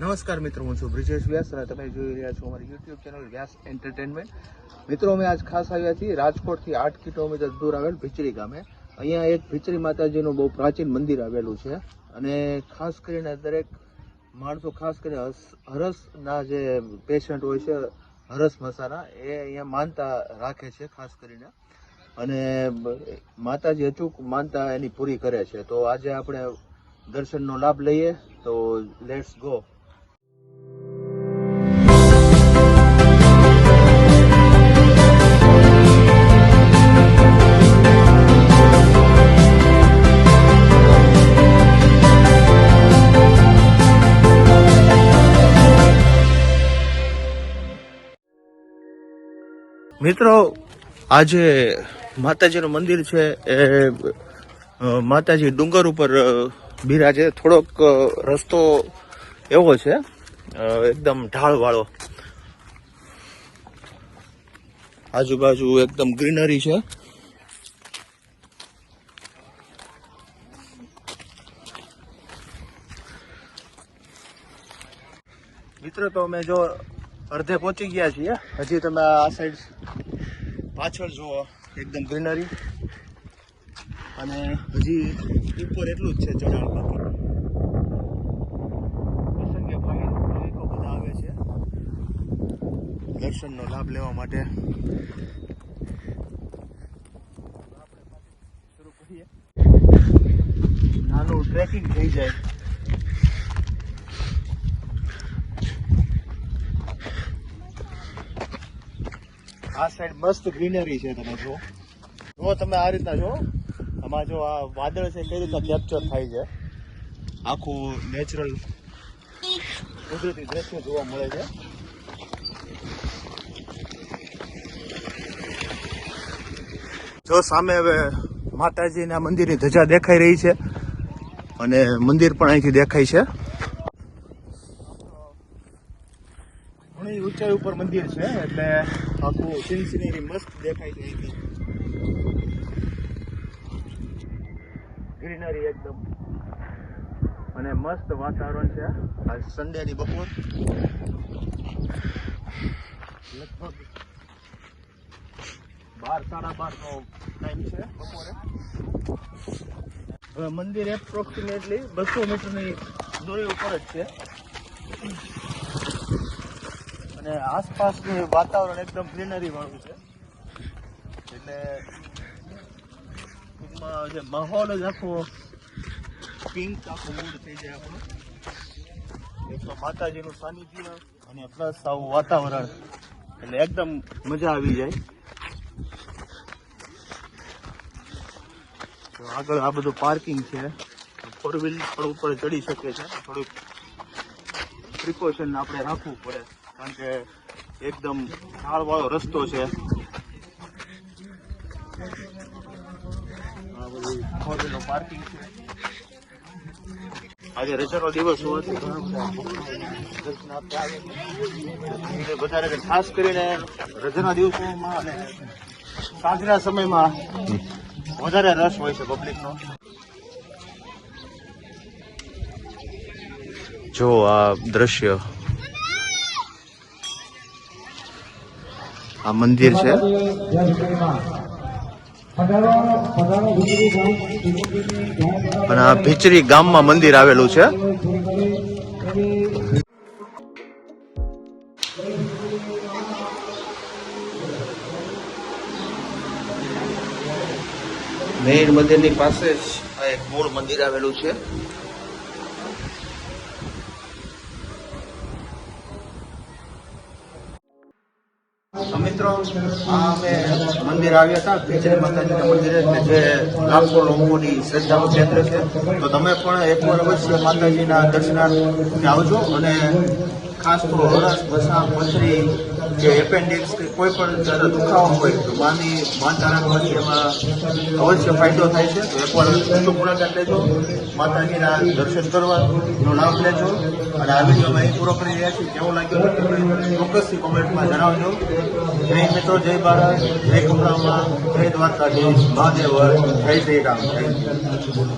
નમસ્કાર મિત્રો, હું છું બ્રિજેશ વ્યાસ અને તમે જોઈ રહ્યા છો અમારી યુટ્યુબ ચેનલ વ્યાસ એન્ટરટેનમેન્ટ મિત્રો, અમે આજ ખાસ આવ્યા છીએ રાજકોટથી આઠ કિલોમીટર દૂર આવેલ ભીચરી ગામે. અહીંયા એક ભીચરી માતાજીનું બહુ પ્રાચીન મંદિર આવેલું છે અને ખાસ કરીને દરેક માણસો, ખાસ કરીને હરસના જે પેશન્ટ હોય છે, હરસ મસાના, એ અહીંયા માનતા રાખે છે ખાસ કરીને. અને માતાજી અચૂક માનતા એની પૂરી કરે છે. તો આજે આપણે દર્શનનો લાભ લઈએ, તો લેટ્સ ગો મિત્રો, આજે માતાજીનું મંદિર છે. એ માતાજી ડુંગર ઉપર બિરાજે. થોડોક રસ્તો એવો છે. એકદમ ઢાળવાળો. આજુબાજુ એકદમ ગ્રીનરી છે. મિત્રો, તો અમે જો અડધે પહોંચી ગયા છીએ. હજી તમે આ સાઈડ પાછળ જુઓ, એકદમ ગ્રીનરી. અને હજી ઉપર એટલું જ છે ચઢાણ બાકી. અસંખ્ય ભાવિ- ભાવિકો બધા આવે છે. દર્શનનો લાભ લેવા માટે. નાનું ટ્રેકિંગ થઈ જાય. આ સાઈડ મસ્ત ગ્રીનરી છે તમે જો જો તમે આ રીતના જો આમાં જો આ વાદળ છે કઈ રીતના કેપ્ચર થાય છે. આખું નેચરલ કુદરતી દ્રશ્ય જોવા મળે છે. જો સામે હવે માતાજીના મંદિરની ધજા દેખાઈ રહી છે. અને મંદિર પણ અહીંથી દેખાય છે. ઊંચાઈ ઉપર મંદિર છે, એટલે આખું સિનસિનેરી મસ્ત દેખાય છે અહીંથી. ગ્રીનરી એકદમ. અને મસ્ત વાતાવરણ છે. આ સન્ડેની બપોર. લગભગ બાર, સાડા બાર નો ટાઈમ છે બપોરે. મંદિર એપ્રોક્સિમેટલી બસો મીટરની દૂરી ઉપર જ છે. અને આસપાસનું વાતાવરણ એકદમ ગ્રીનરી વાળું છે. એટલે ટૂંકમાં જે માહોલ જ આખો પિંક, આખો મૂડ થઈ જાય આપણો. એક તો માતાજીનું સાનિધ્ય અને પ્લસ આવું વાતાવરણ. એટલે એકદમ મજા આવી જાય. આગળ આ બધું પાર્કિંગ છે. ફોર વ્હીલ પણ ઉપર ચડી શકે છે. થોડુંક પ્રિકોશન આપણે રાખવું પડે. કારણ કે એકદમ ઢાળવાળો રસ્તો છે. પાર્કિંગ છે. આજે રજાનો દિવસ હોવાથી વધારે ખાસ કરીને રજાના દિવસોમાં અને સાંજના સમયમાં વધારે રસ હોય છે પબ્લિકનો જો આ દ્રશ્ય આ મંદિર છે. અને આ ભીચરી ગામમાં મંદિર આવેલું છે. મેઇન મંદિરની પાસે જ આ એક મૂળ મંદિર આવેલું છે. મિત્રો અમે મંદિર આવ્યા હતા ખીચડી માતાજીના મંદિરે જે લાખો લોકોની શ્રદ્ધાનું કેન્દ્ર છે. તો તમે પણ એકવાર અવશ્ય માતાજીના દર્શનાર્થે આવજો અને ખાસ તો હરસ વસા પથરી કે એપેન્ડિક્સ કે કોઈ પણ જ્યારે દુખાવો હોય તો માની માતા રાખવાથી એમાં અવશ્ય ફાયદો થાય છે. એકવાર અચૂક મુલાકાત લેજો, માતાજીના દર્શન કરવાનો લાભ લેજો અને આ વીડિયો અમે પૂરો કરી રહ્યા છીએ. લાગ્યો તમને ચોક્કસથી કોમેન્ટમાં જણાવજો. જય મિત્રો, જય ભારત, જય કમરામાં જય દ્વારકાધીશ, મહાદેવ, જય શ્રી રામ.